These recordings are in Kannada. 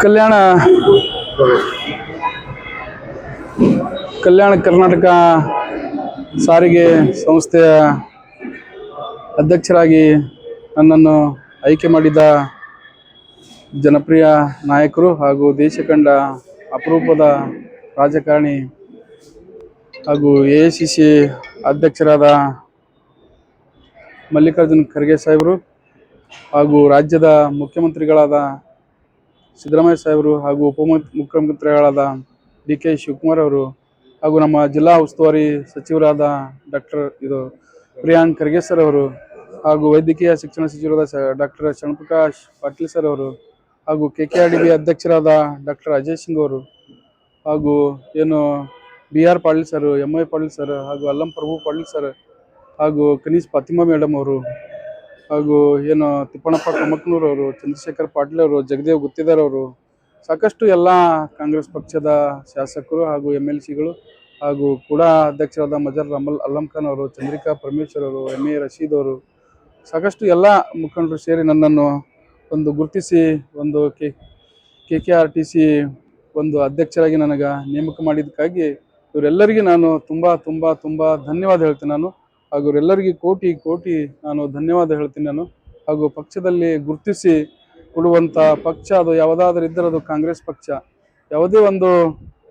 ಕಲ್ಯಾಣ ಕಲ್ಯಾಣ ಕರ್ನಾಟಕ ಸಾರಿಗೆ ಸಂಸ್ಥೆಯ ಅಧ್ಯಕ್ಷರಾಗಿ ನನ್ನನ್ನು ಆಯ್ಕೆ ಮಾಡಿದ ಜನಪ್ರಿಯ ನಾಯಕರು ಹಾಗೂ ದೇಶ ಕಂಡ ಅಪರೂಪದ ರಾಜಕಾರಣಿ ಹಾಗೂ ಎ ಅಧ್ಯಕ್ಷರಾದ ಮಲ್ಲಿಕಾರ್ಜುನ್ ಖರ್ಗೆ ಸಾಹೇಬರು ಹಾಗೂ ರಾಜ್ಯದ ಮುಖ್ಯಮಂತ್ರಿಗಳಾದ ಸಿದ್ದರಾಮಯ್ಯ ಸಾಹೇಬರು ಹಾಗೂ ಉಪ ಮುಖ್ಯಮಂತ್ರಿಗಳಾದ ಡಿ ಕೆ ಶಿವಕುಮಾರ್ ಅವರು ಹಾಗೂ ನಮ್ಮ ಜಿಲ್ಲಾ ಉಸ್ತುವಾರಿ ಸಚಿವರಾದ ಡಾಕ್ಟರ್ ಇದು ಪ್ರಿಯಾಂಕ್ ಖರ್ಗೆ ಸರ್ ಅವರು ಹಾಗೂ ವೈದ್ಯಕೀಯ ಶಿಕ್ಷಣ ಸಚಿವರಾದ ಡಾಕ್ಟರ್ ಶರಣಪ್ರಕಾಶ್ ಪಾಟೀಲ್ ಸರ್ ಅವರು ಹಾಗೂ ಕೆ ಕೆ ಅಧ್ಯಕ್ಷರಾದ ಡಾಕ್ಟರ್ ಅಜಯ್ ಸಿಂಗ್ ಅವರು ಹಾಗೂ ಏನು B R Patil sir M I Patil sir ಹಾಗೂ ಅಲ್ಲಂ ಪ್ರಭು ಪಾಟೀಲ್ ಸರ್ ಹಾಗೂ ಕನೀಸ್ ಫಾತಿಮಾ ಮೇಡಮ್ ಅವರು ಹಾಗೂ ಏನು ತಿಪ್ಪಣ್ಣಪ್ಪ ಕಮಕ್ನೂರ್ ಅವರು, ಚಂದ್ರಶೇಖರ್ ಪಾಟೀಲ್ ಅವರು, ಜಗದೇವ್ ಗುತ್ತಿದಾರ್ ಅವರು, ಸಾಕಷ್ಟು ಎಲ್ಲ ಕಾಂಗ್ರೆಸ್ ಪಕ್ಷದ ಶಾಸಕರು ಹಾಗೂ ಎಂ ಎಲ್ ಸಿಗಳು ಹಾಗೂ ಕೂಡ ಅಧ್ಯಕ್ಷರಾದ ಮಜರ್ ಅಮಲ್ ಅಲ್ಲಂ ಖಾನ್ ಅವರು, ಚಂದ್ರಿಕಾ ಪರಮೇಶ್ವರ್ ಅವರು ಎಂ ಎ ರಶೀದ್ ಅವರು, ಸಾಕಷ್ಟು ಎಲ್ಲ ಮುಖಂಡರು ಸೇರಿ ನನ್ನನ್ನು ಒಂದು ಗುರುತಿಸಿ, ಒಂದು K K K R T C ಒಂದು ಅಧ್ಯಕ್ಷರಾಗಿ ನನಗೆ ನೇಮಕ ಮಾಡಿದ್ದಕ್ಕಾಗಿ ಇವರೆಲ್ಲರಿಗೂ ನಾನು ತುಂಬ ತುಂಬ ತುಂಬ ಧನ್ಯವಾದ ಹೇಳ್ತೇನೆ ನಾನು. ಹಾಗೂ ಎಲ್ಲರಿಗೂ ಕೋಟಿ ಕೋಟಿ ನಾನು ಧನ್ಯವಾದ ಹೇಳ್ತೀನಿ ನಾನು. ಹಾಗೂ ಪಕ್ಷದಲ್ಲಿ ಗುರುತಿಸಿ ಕೊಡುವಂಥ ಪಕ್ಷ ಅದು ಯಾವುದಾದ್ರೂ ಇದ್ದರೆ ಅದು ಕಾಂಗ್ರೆಸ್ ಪಕ್ಷ. ಯಾವುದೇ ಒಂದು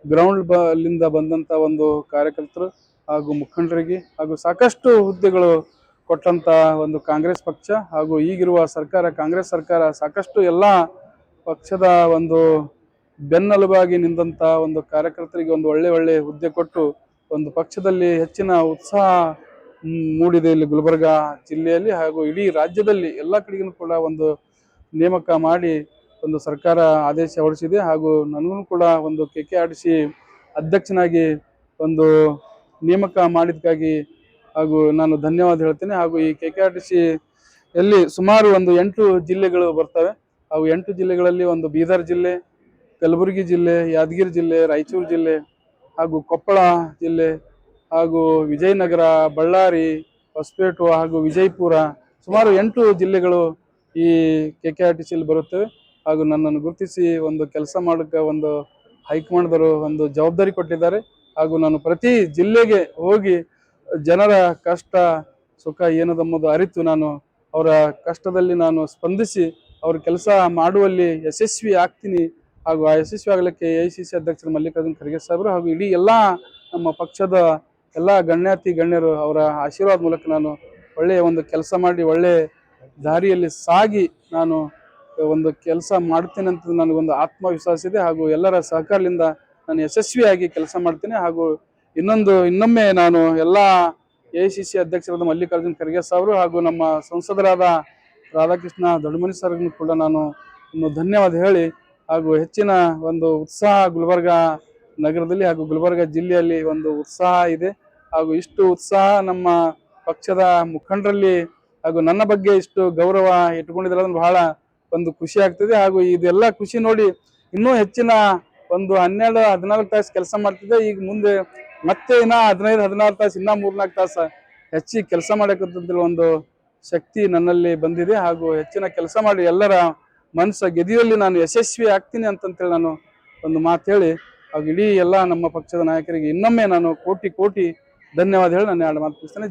ಗ್ರೌಂಡ್ ಅಲ್ಲಿಂದ ಬಂದಂಥ ಒಂದು ಕಾರ್ಯಕರ್ತರು ಹಾಗೂ ಮುಖಂಡರಿಗೆ ಹಾಗೂ ಸಾಕಷ್ಟು ಹುದ್ದೆಗಳು ಕೊಟ್ಟಂಥ ಒಂದು ಕಾಂಗ್ರೆಸ್ ಪಕ್ಷ ಹಾಗೂ ಈಗಿರುವ ಸರ್ಕಾರ, ಕಾಂಗ್ರೆಸ್ ಸರ್ಕಾರ ಸಾಕಷ್ಟು ಎಲ್ಲ ಪಕ್ಷದ ಒಂದು ಬೆನ್ನೆಲುಬಾಗಿ ನಿಂದಂಥ ಒಂದು ಕಾರ್ಯಕರ್ತರಿಗೆ ಒಂದು ಒಳ್ಳೆ ಒಳ್ಳೆ ಹುದ್ದೆ ಕೊಟ್ಟು ಒಂದು ಪಕ್ಷದಲ್ಲಿ ಹೆಚ್ಚಿನ ಉತ್ಸಾಹ ಮೂಡಿದೆ ಇಲ್ಲಿ ಗುಲ್ಬರ್ಗ ಜಿಲ್ಲೆಯಲ್ಲಿ ಹಾಗೂ ಇಡೀ ರಾಜ್ಯದಲ್ಲಿ ಎಲ್ಲ ಕಡೆಗೂ ಕೂಡ ಒಂದು ನೇಮಕ ಮಾಡಿ ಒಂದು ಸರ್ಕಾರ ಆದೇಶ ಹೊರಡಿಸಿದೆ ಹಾಗೂ ನನಗೂ ಕೂಡ ಒಂದು K K R T C ಅಧ್ಯಕ್ಷನಾಗಿ ಒಂದು ನೇಮಕ ಮಾಡಿದ್ದಕ್ಕಾಗಿ ಹಾಗೂ ನಾನು ಧನ್ಯವಾದ ಹೇಳ್ತೇನೆ ಹಾಗೂ ಈ K K R T C ಎಲ್ಲಿ ಸುಮಾರು ಒಂದು ಎಂಟು ಜಿಲ್ಲೆಗಳು ಬರ್ತವೆ. ಹಾಗೂ ಎಂಟು ಜಿಲ್ಲೆಗಳಲ್ಲಿ ಒಂದು ಬೀದರ್ ಜಿಲ್ಲೆ, ಕಲಬುರಗಿ ಜಿಲ್ಲೆ, ಯಾದಗಿರಿ ಜಿಲ್ಲೆ, ರಾಯಚೂರು ಜಿಲ್ಲೆ ಹಾಗೂ ಕೊಪ್ಪಳ ಜಿಲ್ಲೆ ಹಾಗೂ ವಿಜಯನಗರ, ಬಳ್ಳಾರಿ, ಹೊಸಪೇಟು ಹಾಗೂ ವಿಜಯಪುರ ಸುಮಾರು ಎಂಟು ಜಿಲ್ಲೆಗಳು ಈ ಕೆ ಕೆ ಆರ್ ಟಿ ಸಿಯಲ್ಲಿ ಬರುತ್ತವೆ ಹಾಗೂ ನನ್ನನ್ನು ಗುರುತಿಸಿ ಒಂದು ಕೆಲಸ ಮಾಡೋಕ್ಕೆ ಒಂದು ಹೈಕಮಾಂಡ್ದವರು ಒಂದು ಜವಾಬ್ದಾರಿ ಕೊಟ್ಟಿದ್ದಾರೆ. ಹಾಗೂ ನಾನು ಪ್ರತಿ ಜಿಲ್ಲೆಗೆ ಹೋಗಿ ಜನರ ಕಷ್ಟ, ಸುಖ ಏನದೆಂಬುದು ಅರಿತು ನಾನು ಅವರ ಕಷ್ಟದಲ್ಲಿ ನಾನು ಸ್ಪಂದಿಸಿ ಅವ್ರ ಕೆಲಸ ಮಾಡುವಲ್ಲಿ ಯಶಸ್ವಿ ಆಗ್ತೀನಿ. ಹಾಗೂ ಆ ಯಶಸ್ವಿ ಆಗಲಿಕ್ಕೆ ಎ ಐ ಸಿ ಸಿ ಅಧ್ಯಕ್ಷರು ಮಲ್ಲಿಕಾರ್ಜುನ್ ಖರ್ಗೆ ಸಾಹೇಬರು ಹಾಗೂ ಇಡೀ ಎಲ್ಲ ನಮ್ಮ ಪಕ್ಷದ ಎಲ್ಲ ಗಣ್ಯಾತಿ ಗಣ್ಯರು ಅವರ ಆಶೀರ್ವಾದ ಮೂಲಕ ನಾನು ಒಳ್ಳೆಯ ಒಂದು ಕೆಲಸ ಮಾಡಿ, ಒಳ್ಳೆ ದಾರಿಯಲ್ಲಿ ಸಾಗಿ ನಾನು ಒಂದು ಕೆಲಸ ಮಾಡ್ತೇನೆ ಅಂತ ನನಗೊಂದು ಆತ್ಮವಿಶ್ವಾಸ ಇದೆ. ಹಾಗೂ ಎಲ್ಲರ ಸಹಕಾರದಿಂದ ನಾನು ಯಶಸ್ವಿಯಾಗಿ ಕೆಲಸ ಮಾಡ್ತೇನೆ. ಹಾಗೂ ಇನ್ನೊಂದು, ಇನ್ನೊಮ್ಮೆ ನಾನು ಎಲ್ಲ ಎ ಸಿ ಸಿ ಅಧ್ಯಕ್ಷರಾದ ಮಲ್ಲಿಕಾರ್ಜುನ್ ಖರ್ಗೆ ಸಾಹೇಬರು ಹಾಗೂ ನಮ್ಮ ಸಂಸದರಾದ ರಾಧಾಕೃಷ್ಣ ದೊಡ್ಡಮನಿ ಸರ್ಗೂ ಕೂಡ ನಾನು ಒಂದು ಧನ್ಯವಾದ ಹೇಳಿ, ಹಾಗೂ ಹೆಚ್ಚಿನ ಒಂದು ಉತ್ಸಾಹ ಗುಲ್ಬರ್ಗ ನಗರದಲ್ಲಿ ಹಾಗೂ ಗುಲ್ಬರ್ಗ ಜಿಲ್ಲೆಯಲ್ಲಿ ಒಂದು ಉತ್ಸಾಹ ಇದೆ. ಹಾಗೂ ಇಷ್ಟು ಉತ್ಸಾಹ ನಮ್ಮ ಪಕ್ಷದ ಮುಖಂಡರಲ್ಲಿ ಹಾಗೂ ನನ್ನ ಬಗ್ಗೆ ಇಷ್ಟು ಗೌರವ ಇಟ್ಟುಕೊಂಡಿದ್ರೆ ಅದನ್ನು ಬಹಳ ಒಂದು ಖುಷಿ ಆಗ್ತದೆ. ಹಾಗೂ ಇದೆಲ್ಲ ಖುಷಿ ನೋಡಿ ಇನ್ನೂ ಹೆಚ್ಚಿನ ಒಂದು ಹನ್ನೆರಡು, ಹದಿನಾಲ್ಕು ತಾಸು ಕೆಲಸ ಮಾಡ್ತಿದ್ದೆ. ಈಗ ಮುಂದೆ ಮತ್ತೆ ಇನ್ನ ಹದಿನೈದು ಹದಿನಾರು ತಾಸು, ಇನ್ನ ಮೂರ್ನಾಲ್ಕು ತಾಸು ಹೆಚ್ಚಿಗೆ ಕೆಲಸ ಮಾಡಕ್ಕಂತಂದ್ರೆ ಒಂದು ಶಕ್ತಿ ನನ್ನಲ್ಲಿ ಬಂದಿದೆ. ಹಾಗೂ ಹೆಚ್ಚಿನ ಕೆಲಸ ಮಾಡಿ ಎಲ್ಲರ ಮನಸ್ಸ ಗೆದಿಯಲ್ಲಿ ನಾನು ಯಶಸ್ವಿ ಆಗ್ತೀನಿ ಅಂತಂತೇಳಿ ನಾನು ಒಂದು ಮಾತು ಹೇಳಿ. ಹಾಗೂ ಇಡೀ ಎಲ್ಲ ನಮ್ಮ ಪಕ್ಷದ ನಾಯಕರಿಗೆ ಇನ್ನೊಮ್ಮೆ ನಾನು ಕೋಟಿ ಕೋಟಿ ಧನ್ಯವಾದ ಹೇಳಿ ನಾನು ಎರಡು ಮಾತು ಮುಗಿಸ್ತೇನೆ.